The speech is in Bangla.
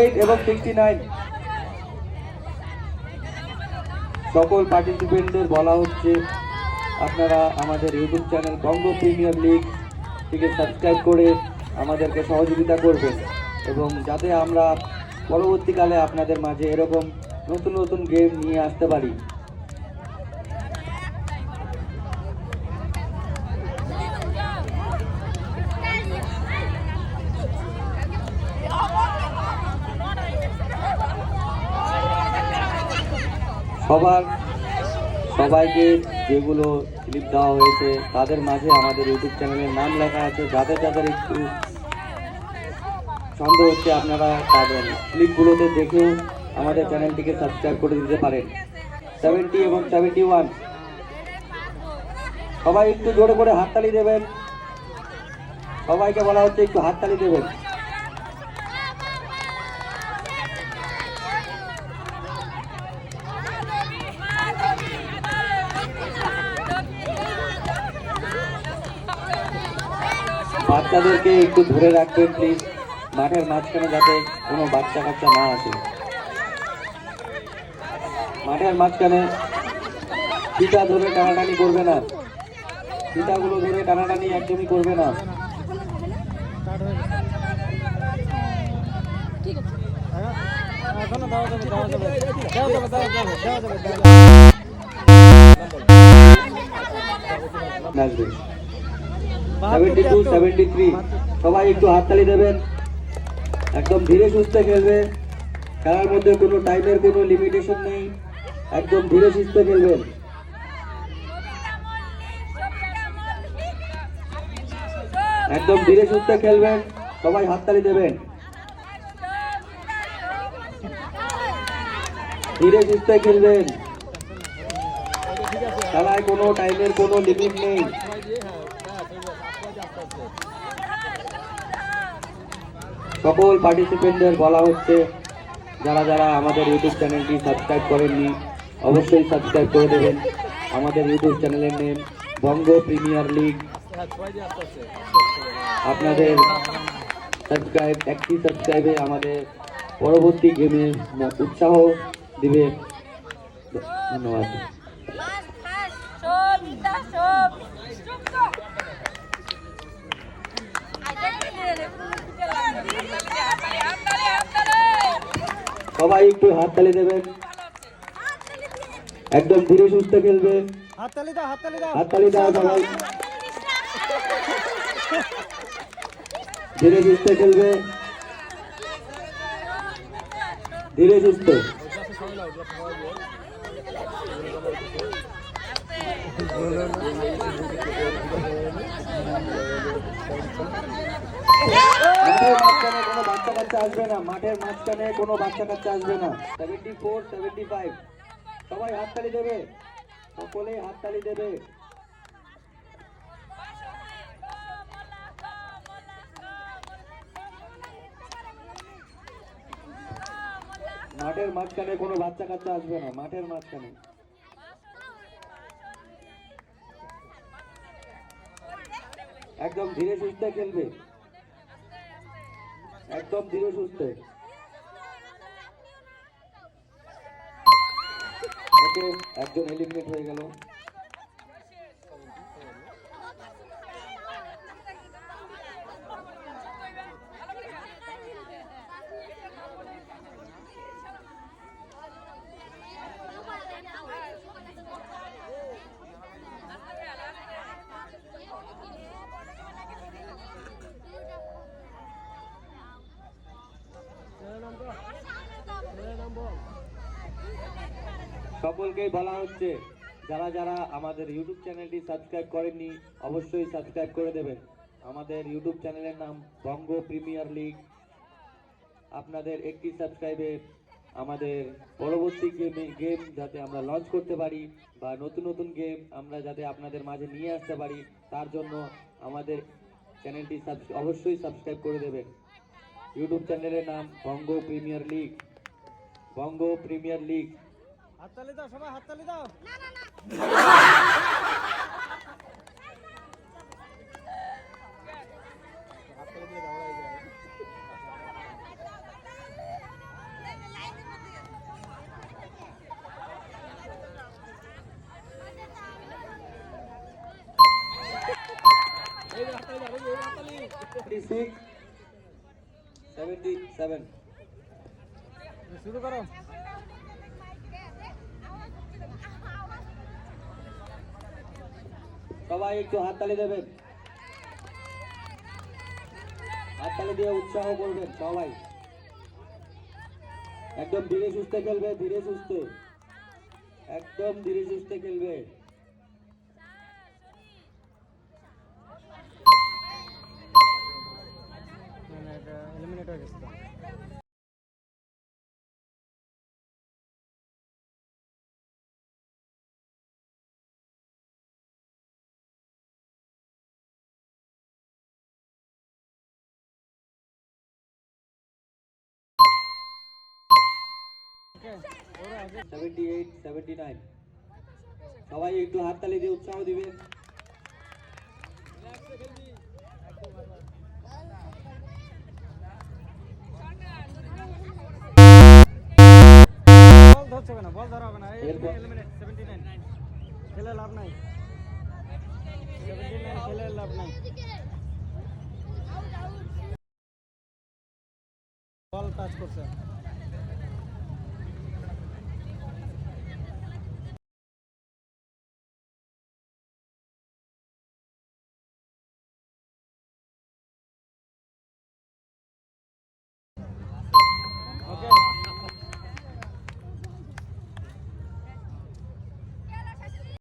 এইট এবং সিক্সটি নাইন সকল পার্টিসিপেন্টদের বলা হচ্ছে, আপনারা আমাদের YouTube channel Banga Premier League থেকে সাবস্ক্রাইব করে আমাদেরকে সহযোগিতা করবেন এবং যাতে আমরা পরবর্তীকালে আপনাদের মাঝে এরকম নতুন নতুন গেম নিয়ে আসতে পারি। সবার সবাইকে যেগুলো ক্লিপ দেওয়া হয়েছে, তাদের মাঝে আমাদের ইউটিউব চ্যানেলের নাম লেখা আছে, যাদের যাদের একটু সন্দেহ হচ্ছে আপনারা তাদের ক্লিপগুলোতে দেখেও আমাদের চ্যানেলটিকে সাবস্ক্রাইব করে দিতে পারেন। সেভেন্টি এবং সেভেন্টি ওয়ান সবাই একটু জোরে করে হাততালি দেবেন। সবাইকে বলা হচ্ছে একটু হাততালি দেবেন। বাচ্চাদেরকে একটু ধরে রাখবেন প্লিজ মাঠের মাঝখানে যাতে কোনো বাচ্চা কাচ্চা না আসে। মাঠের মাঝখানে ফিতা ধরে টানাটানি করবে না। ফিতাগুলো ধরে টানাটানি একদমই করবে না। এখনও সেভেন্টি টু সেভেন্টি থ্রি সবাই একটু হাততালি দেবেন। একদম ধীরে সুস্থে খেলবে। খেলার মধ্যে কোনো টাইমের কোনো লিমিটেশন নেই। একদম ধীরে সুস্থে খেলবেন। একদম ধীরে সুস্থে খেলবেন। সবাই হাততালি দেবেন। ধীরে সুস্থে খেলবেন। খেলায় কোনো টাইমের কোনো লিমিট নেই। সকল পার্টিসিপেন্টদের বলা হচ্ছে, যারা যারা আমাদের ইউটিউব চ্যানেলটি সাবস্ক্রাইব করেননি, অবশ্যই সাবস্ক্রাইব করে দেবেন। আমাদের ইউটিউব চ্যানেলের নেম বঙ্গ প্রিমিয়ার লিগ আপনাদের সাবস্ক্রাইব একটি সাবস্ক্রাইবে আমাদের পরবর্তী গেমে উৎসাহ দিবে। ধন্যবাদ। সবিতা সব সবাই একটু হাততালি দেবেন। একদম ধীরে সুস্থে খেলবে। হাততালি দাও হাততালি দাও। হাততালি দাও সবাই। ধীরে সুস্থে খেলবে। ধীরে সুস্থে। মাঠের মাঝখানে কোনো বাচ্চা কাচ্চা আসবে না, মাঠের মাঝখানে কোনো বাচ্চা কাচ্চা আসবে না। সেভেন্টি ফোর সেভেন্টি ফাইভ সবাই হাততালি দেবে। সকলেই হাততালি দেবে। মাঠের মাঝখানে কোনো বাচ্চা কাচ্চা আসবে না, মাঠের মাঝখানে। একদম ধীরে সুস্থে খেলবে। একদম ধীরে সুস্থে। ওকে একজন এলিমিনেট হয়ে গেল। সকলকেই বলা হচ্ছে, যারা যারা আমাদের ইউটিউব চ্যানেলটি সাবস্ক্রাইব করেননি, অবশ্যই সাবস্ক্রাইব করে দেবেন। আমাদের ইউটিউব চ্যানেলের নাম বঙ্গ প্রিমিয়ার লিগ। আপনাদের একটি সাবস্ক্রাইবে আমাদের পরবর্তী গেমে, গেম যাতে আমরা লঞ্চ করতে পারি, বা নতুন নতুন গেম আমরা যাতে আপনাদের মাঝে নিয়ে আসতে পারি, তার জন্য আমাদের চ্যানেলটি অবশ্যই সাবস্ক্রাইব করে দেবেন। ইউটিউব চ্যানেলের নাম Banga Premier League. Banga Premier League. হাততালি দাও সবাই হাততালি দাও। না না না। শুরু করো। সবাই একটু হাততালি দেবেন। হাততালি দিয়ে উৎসাহ করবেন সবাই। একদম ধীরে সুস্থে খেলবে, ধীরে সুস্থে। একদম ধীরে সুস্থে খেলবে। মানে সেভেন্টি এইট সেভেন্টি নাইন সবাই একটু হাততালি দিয়ে উৎসাহ দিবেন বল ধরছে কেন? বল ধরা হবে না। এরপর- এলিমিনেট সেভেন্টি নাইন খেলে লাভ নাই। সেভেন্টি নাইন খেলে লাভ নাই। বল টাচ করছে।